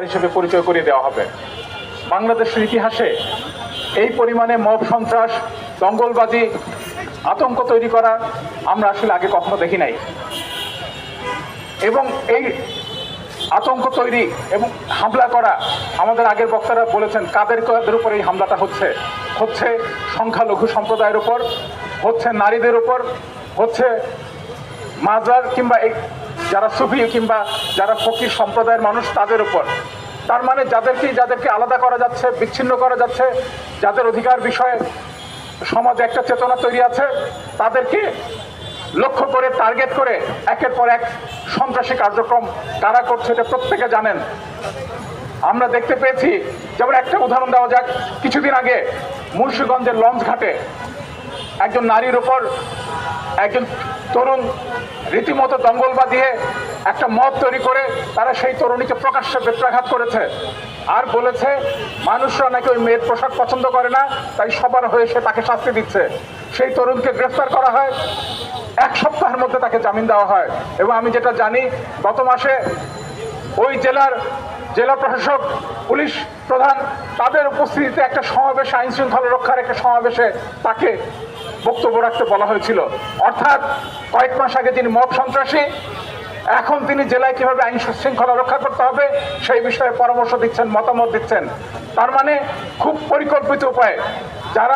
হিসেবে পরিচয় করিয়ে দেওয়া হবে। বাংলাদেশের ইতিহাসে এই পরিমাণে মব সন্ত্রাস, দঙ্গলবাজি, আতঙ্ক তৈরি করা আমরা আসলে আগে কখনো দেখি নাই। এবং এই আতঙ্ক তৈরি এবং হামলা করা আমাদের আগের বক্তারা বলেছেন, কাদের কাদের উপর এই হামলাটা হচ্ছে? হচ্ছে সংখ্যালঘু সম্প্রদায়ের উপর, হচ্ছে নারীদের উপর, হচ্ছে মাজার কিংবা এই যারা সুফি কিংবা যারা ফকির সম্প্রদায়ের মানুষ, তাদের উপর। তার মানে যাদেরকে যাদেরকে আলাদা করা যাচ্ছে, বিচ্ছিন্ন করা যাচ্ছে, যাদের অধিকার বিষয়ে সমাজে একটা চেতনা তৈরি আছে, তাদেরকে লক্ষ্য করে, টার্গেট করে, একের পর এক সন্ত্রাসী কার্যক্রম কারা করছে, এটা প্রত্যেকে জানেন। আমরা দেখতে পেয়েছি, যেমন একটা উদাহরণ দেওয়া যাক, কিছুদিন আগে মুন্সিগঞ্জের লঞ্চ ঘাটে একজন নারীর উপর একজন তরুণ রীতিমতো দঙ্গল বাঁধিয়ে একটা মত তৈরি করে তারা সেই তরুণীকে প্রকাশ্যে বেত্রাঘাত করেছে। আর বলেছে, মানুষরা নাকি ওই মেয়ের পোশাক পছন্দ করে না, তাই সবার হয়ে সে তাকে শাস্তি দিচ্ছে। সেই তরুণকে গ্রেফতার করা হয়। এক সপ্তাহের মধ্যে তাকে জামিন দেওয়া হয়। এবং আমি যেটা জানি, গত মাসে ওই জেলার জেলা প্রশাসক, পুলিশ প্রধান, তাদের উপস্থিতিতে একটা সমাবেশে আইন শৃঙ্খলা রক্ষার একটা সমাবেশে তাকে বক্তব্য রাখতে বলা হয়েছিল। অর্থাৎ কয়েক মাস আগে তিনি মব সন্ত্রাসী, এখন তিনি জেলায় কীভাবে আইন শৃঙ্খলা রক্ষা করতে হবে সেই বিষয়ে পরামর্শ দিচ্ছেন, মতামত দিচ্ছেন। তার মানে খুব পরিকল্পিত উপায়ে। যারা